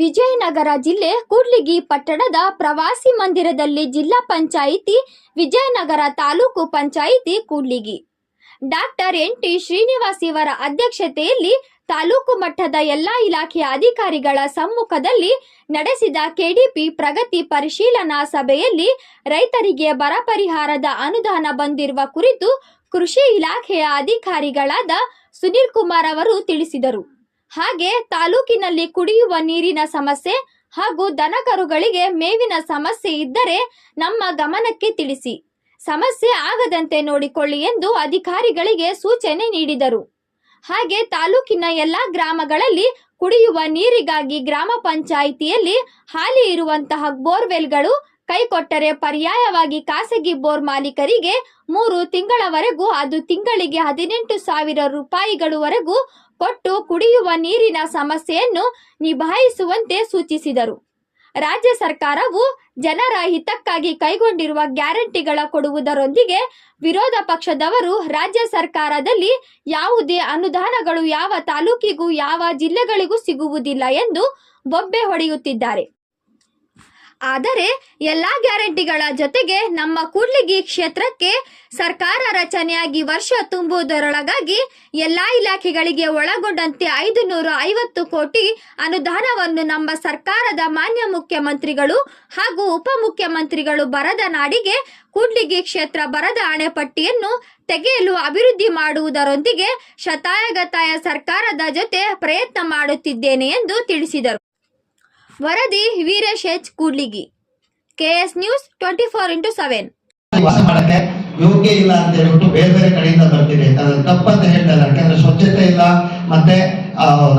ವಿಜಯನಗರ ಜಿಲ್ಲೆ ಕೂಡ್ಲಿಗಿ ಪಟ್ಟಣದ ಪ್ರವಾಸಿ ಮಂದಿರದಲ್ಲಿ ಜಿಲ್ಲಾ panchayat, Vijayanagara taluk panchayat Kudligi. Doctor N T Srinivas ಇವರ ಅಧ್ಯಕ್ಷತೆಯಲ್ಲಿ ತಾಲೂಕು ಮಟ್ಟದ ಎಲ್ಲಾ ಇಲಾಖೆಯ ಅಧಿಕಾರಿಗಳ ಸಮ್ಮುಖದಲ್ಲಿ ನಡೆಸಿದ ಕೆಡಿಪಿ ಪ್ರಗತಿ ಪರಿಶೀಲನಾ ಸಭೆಯಲ್ಲಿ ರೈತರಿಗೆ ಬರ ಪರಿಹಾರದ ಅನುದಾನ ಬಂದಿರುವ ಕುರಿತು ಕೃಷಿ ಇಲಾಖೆಯ ಅಧಿಕಾರಿಗಳಾದ ಸುನೀಲ್ ಕುಮಾರ್ ಅವರು ತಿಳಿಸಿದರು. ಹಾಗೆ ತಾಲೂಕಿನಲ್ಲಿ ಕುಡಿಯುವ ನೀರಿನ ಸಮಸ್ಯೆ ಹಾಗೂ ದನಕರುಗಳಿಗೆ ಮೇವಿನ ಸಮಸ್ಯೆ ಇದ್ದರೆ ನಮ್ಮ ಗಮನಕ್ಕೆ ತಿಳಿಸಿ. ಸಮಸ್ಯೆ ಆಗದಂತೆ ನೋಡಿಕೊಳ್ಳಿ ಎಂದು ಅಧಿಕಾರಿಗಳಿಗೆ ಸೂಚನೆ ನೀಡಿದರು. ಹಾಗೆ ತಾಲೂಕಿನ ಎಲ್ಲಾ ಗ್ರಾಮಗಳಲ್ಲಿ ಕುಡಿಯುವ ನೀರಿಗಾಗಿ ಗ್ರಾಮ ಪಂಚಾಯಿತಿಯಲ್ಲಿ ಹಾಲಿ ಇರುವಂತಹ ಬೋರ್ವೆಲ್ಗಳು ಕೈಕೊಟ್ಟರೆ ಪರ್ಯಾಯವಾಗಿ ಖಾಸಗಿ ಬೋರ್ ಮಾಲೀಕರಿಗೆ ಮೂರು ತಿಂಗಳವರೆಗೂ, ಅದು ತಿಂಗಳಿಗೆ ಹದಿನೆಂಟು ಸಾವಿರ ರೂಪಾಯಿಗಳವರೆಗೂ ಕೊಟ್ಟು ಕುಡಿಯುವ ನೀರಿನ ಸಮಸ್ಯೆಯನ್ನು ನಿಭಾಯಿಸುವಂತೆ ಸೂಚಿಸಿದರು. ರಾಜ್ಯ ಸರ್ಕಾರವು ಜನರ ಹಿತಕ್ಕಾಗಿ ಕೈಗೊಂಡಿರುವ ಗ್ಯಾರಂಟಿಗಳ ಕೊಡುವುದರೊಂದಿಗೆ ವಿರೋಧ ಪಕ್ಷದವರು ರಾಜ್ಯ ಸರ್ಕಾರದಲ್ಲಿ ಯಾವುದೇ ಅನುದಾನಗಳು ಯಾವ ತಾಲೂಕಿಗೂ ಯಾವ ಜಿಲ್ಲೆಗಳಿಗೂ ಸಿಗುವುದಿಲ್ಲ ಎಂದು ಬೊಬ್ಬೆ ಹೊಡೆಯುತ್ತಿದ್ದಾರೆ. ಆದರೆ ಎಲ್ಲಾ ಗ್ಯಾರಂಟಿಗಳ ಜೊತೆಗೆ ನಮ್ಮ ಕೂಡ್ಲಿಗಿ ಕ್ಷೇತ್ರಕ್ಕೆ ಸರ್ಕಾರ ರಚನೆಯಾಗಿ ವರ್ಷ ತುಂಬುವುದರೊಳಗಾಗಿ ಎಲ್ಲಾ ಇಲಾಖೆಗಳಿಗೆ ಒಳಗೊಂಡಂತೆ ಐದು ನೂರ ಐವತ್ತು ಕೋಟಿ ಅನುದಾನವನ್ನು ನಮ್ಮ ಸರ್ಕಾರದ ಮಾನ್ಯ ಮುಖ್ಯಮಂತ್ರಿಗಳು ಹಾಗೂ ಉಪಮುಖ್ಯಮಂತ್ರಿಗಳು ಬರದ ನಾಡಿಗೆ ಕೂಡ್ಲಿಗಿ ಕ್ಷೇತ್ರ ಬರದ ಅಣೆಪಟ್ಟಿಯನ್ನು ತೆಗೆಯಲು ಅಭಿವೃದ್ಧಿ ಮಾಡುವುದರೊಂದಿಗೆ ಶತಾಯಗತಾಯ ಸರ್ಕಾರದ ಜೊತೆ ಪ್ರಯತ್ನ ಮಾಡುತ್ತಿದ್ದೇನೆ ಎಂದು ತಿಳಿಸಿದರು. ವರದಿ Veeresh H. Kudligi. KS news twenty four into seven. ಯೋಗ್ಯ ಇಲ್ಲ ಅಂತ ಹೇಳ್ಬಿಟ್ಟು ಬೇರೆ ಬೇರೆ ಕಡೆಯಿಂದ ಬರ್ತಿದೆ. ಅದು ತಪ್ಪಂತ ಹೇಳ್ತಾರೆ ಯಾಕಂದ್ರೆ ಸ್ವಚ್ಛತೆ ಇಲ್ಲ, ಮತ್ತೆ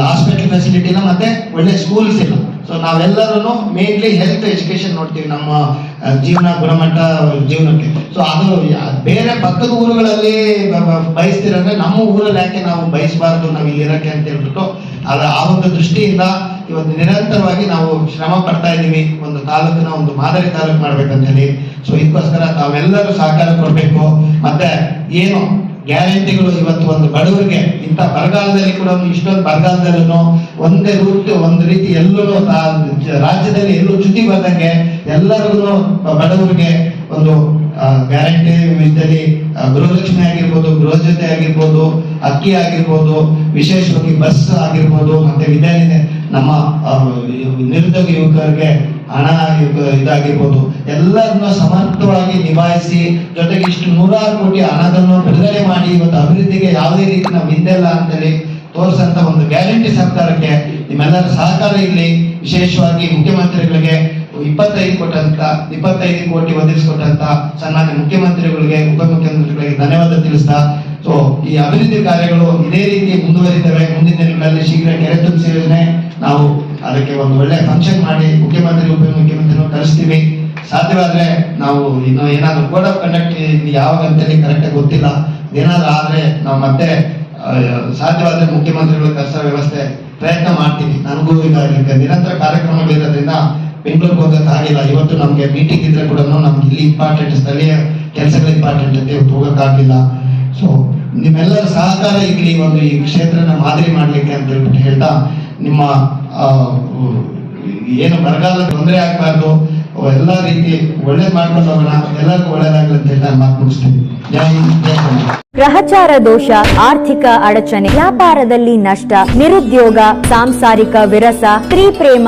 ಹಾಸ್ಪಿಟಲ್ ಫೆಸಿಲಿಟಿ ಇಲ್ಲ, ಮತ್ತೆ ಒಳ್ಳೆ ಸ್ಕೂಲ್ಸ್ ಇಲ್ಲ. ಸೊ ನಾವೆಲ್ಲರೂ ಮೇನ್ಲಿ ಹೆಲ್ತ್ ಎಜುಕೇಶನ್ ನೋಡ್ತೀವಿ ನಮ್ಮ ಜೀವನ ಗುಣಮಟ್ಟ ಜೀವನಕ್ಕೆ. ಸೊ ಅದು ಬೇರೆ ಪಕ್ಕದ ಊರುಗಳಲ್ಲಿ ಬಯಸ್ತಿರಂದ್ರೆ ನಮ್ಮ ಊರಲ್ಲಿ ಯಾಕೆ ನಾವು ಬಯಸಬಾರ್ದು ನಾವು ಇಲ್ಲಿ ಇರಕ್ಕೆ ಅಂತ ಹೇಳ್ಬಿಟ್ಟು ಅದ ಆ ಒಂದು ದೃಷ್ಟಿಯಿಂದ ಇವತ್ತು ನಿರಂತರವಾಗಿ ನಾವು ಶ್ರಮ ಪಡ್ತಾ ಇದ್ದೀವಿ. ಒಂದು ತಾಲೂಕಿನ ಒಂದು ಮಾದರಿ ತಾಲೂಕು ಮಾಡ್ಬೇಕಂತ ಹೇಳಿ. ಸೊ ಇದಕ್ಕೋಸ್ಕರ ತಾವೆಲ್ಲರೂ ಸಹಕಾರ ಕೊಡಬೇಕು. ಮತ್ತೆ ಏನು ಗ್ಯಾರಂಟಿಗಳು ಇವತ್ತು ಒಂದು ಬಡವರಿಗೆ, ಇಂಥ ಬರಗಾಲದಲ್ಲಿ ಕೂಡ ಇಷ್ಟೊಂದು ಬರಗಾಲದಲ್ಲೂ ಒಂದೇ ರೂಟ್, ಒಂದು ರೀತಿ ಎಲ್ಲೂ ರಾಜ್ಯದಲ್ಲಿ ಎಲ್ಲೂ ಚ್ಯುತಿ ಬಂದಂಗೆ ಎಲ್ಲರಿಗೂ ಬಡವರಿಗೆ ಒಂದು ಗ್ಯಾರಂಟಿ ವಿಷಯದಲ್ಲಿ ಗೃಹಲಕ್ಷ್ಮಿ ಆಗಿರ್ಬೋದು, ಗೃಹ ಜೊತೆ ಆಗಿರ್ಬೋದು, ಅಕ್ಕಿ ಆಗಿರ್ಬೋದು, ವಿಶೇಷವಾಗಿ ಬಸ್ ಆಗಿರ್ಬೋದು, ಮತ್ತೆ ವಿದ್ಯಾಲಯ ನಮ್ಮ ನಿರುದ್ಯೋಗ ಯುವಕರಿಗೆ ಹಣ ಇದ್- ಇದಾಗಿರ್ಬೋದು, ಎಲ್ಲರನ್ನ ಸಮರ್ಥವಾಗಿ ನಿಭಾಯಿಸಿ, ಜೊತೆಗೆ ಇಷ್ಟು ನೂರಾರು ಕೋಟಿ ಹಣದನ್ನು ಬಿಡುಗಡೆ ಮಾಡಿ, ಇವತ್ತು ಅಭಿವೃದ್ಧಿಗೆ ಯಾವುದೇ ರೀತಿ ನಾವು ಹಿಂದೆಲ್ಲ ಅಂತೇಳಿ ತೋರಿಸಂತ ಒಂದು ಗ್ಯಾರಂಟಿ ಸರ್ಕಾರಕ್ಕೆ ನಿಮ್ಮೆಲ್ಲರ ಸಹಕಾರ ಇಲ್ಲಿ ವಿಶೇಷವಾಗಿ ಮುಖ್ಯಮಂತ್ರಿಗಳಿಗೆ ಇಪ್ಪತ್ತೈದು ಕೊಟ್ಟಂತ, ಇಪ್ಪತ್ತೈದು ಕೋಟಿ ಒದಗಿಸಿಕೊಟ್ಟಂತ ಸನ್ಮಾನ್ಯ ಮುಖ್ಯಮಂತ್ರಿಗಳಿಗೆ ಉಪಮುಖ್ಯಮಂತ್ರಿಗಳಿಗೆ ಧನ್ಯವಾದ ತಿಳಿಸ್ತಾ ಸೊ ಈ ಅಭಿವೃದ್ಧಿ ಕಾರ್ಯಗಳು ಇದೇ ರೀತಿ ಮುಂದುವರಿತವೆ. ಮುಂದಿನ ದಿನಗಳಲ್ಲಿ ಶೀಘ್ರ ಕೆರೆ ತುಂಬಿಸಿ ಯೋಜನೆ ನಾವು ಅದಕ್ಕೆ ಒಂದು ಒಳ್ಳೆ ಫಂಕ್ಷನ್ ಮಾಡಿ, ಮುಖ್ಯಮಂತ್ರಿ ಉಪಮುಖ್ಯಮಂತ್ರಿ ಕರೆಸ್ತೀವಿ. ಸಾಧ್ಯವಾದ್ರೆ ನಾವು ಇನ್ನು ಏನಾದ್ರು ಕೋಡ್ ಆಫ್ ಕಂಡಕ್ಟ್ ಯಾವಾಗ ಅಂತೇಳಿ ಕರೆಕ್ಟಾಗಿ ಗೊತ್ತಿಲ್ಲ. ಏನಾದ್ರೂ ಆದ್ರೆ ನಾವು ಮತ್ತೆ ಸಾಧ್ಯವಾದ್ರೆ ಮುಖ್ಯಮಂತ್ರಿಗಳು ಕರೆಸೋ ವ್ಯವಸ್ಥೆ ಪ್ರಯತ್ನ ಮಾಡ್ತೀನಿ ನನಗೂ ಈಗ ನಿರಂತರ ಕಾರ್ಯಕ್ರಮಗಳಿರೋದ್ರಿಂದ ಬೆಂಗಳೂರಿಗೆ ಹೋಗಕ್ಕೆ ಆಗಿಲ್ಲ. ಇವತ್ತು ನಮ್ಗೆ ಮೀಟಿಂಗ್ ಇದ್ರೆ ಕೂಡ ನಮ್ಗೆ ಇಲ್ಲಿ ಇಂಪಾರ್ಟೆಂಟ್ ಸ್ಥಳೀಯ ಕೆಲಸಗಳು ಇಂಪಾರ್ಟೆಂಟ್ ಅಂತ ಇವತ್ತು ಹೋಗಕ್ಕಾಗಿಲ್ಲ ಸೊ ನಿಮ್ಮೆಲ್ಲರ ಸಹಕಾರ ಇರಲಿ ಒಂದು ಈ ಕ್ಷೇತ್ರನ ಮಾದರಿ ಮಾಡ್ಲಿಕ್ಕೆ ಅಂತ ಹೇಳ್ಬಿಟ್ಟು ಹೇಳ್ತಾ, ನಿಮ್ಮ ಏನು ಬರಗಾಲ ತೊಂದರೆ ಆಗ್ಬಾರ್ದು, ಎಲ್ಲ ರೀತಿ ಒಳ್ಳೇದ್ ಮಾಡ್ಕೊಂಡು ಹೋಗೋಣ ಎಲ್ಲರಿಗೂ ಒಳ್ಳೇದಾಗ್ಲಿ ಅಂತ ಹೇಳಿ ನಾನು ಮಾತು ಮುಗಿಸ್ತೀನಿ. ಗ್ರಹಚಾರ ದೋಷ, ಆರ್ಥಿಕ ಅಡಚಣೆ, ವ್ಯಾಪಾರದಲ್ಲಿ ನಷ್ಟ, ನಿರುದ್ಯೋಗ, ಸಾಂಸಾರಿಕ ವಿರಸ, ಸ್ತ್ರೀ ಪ್ರೇಮ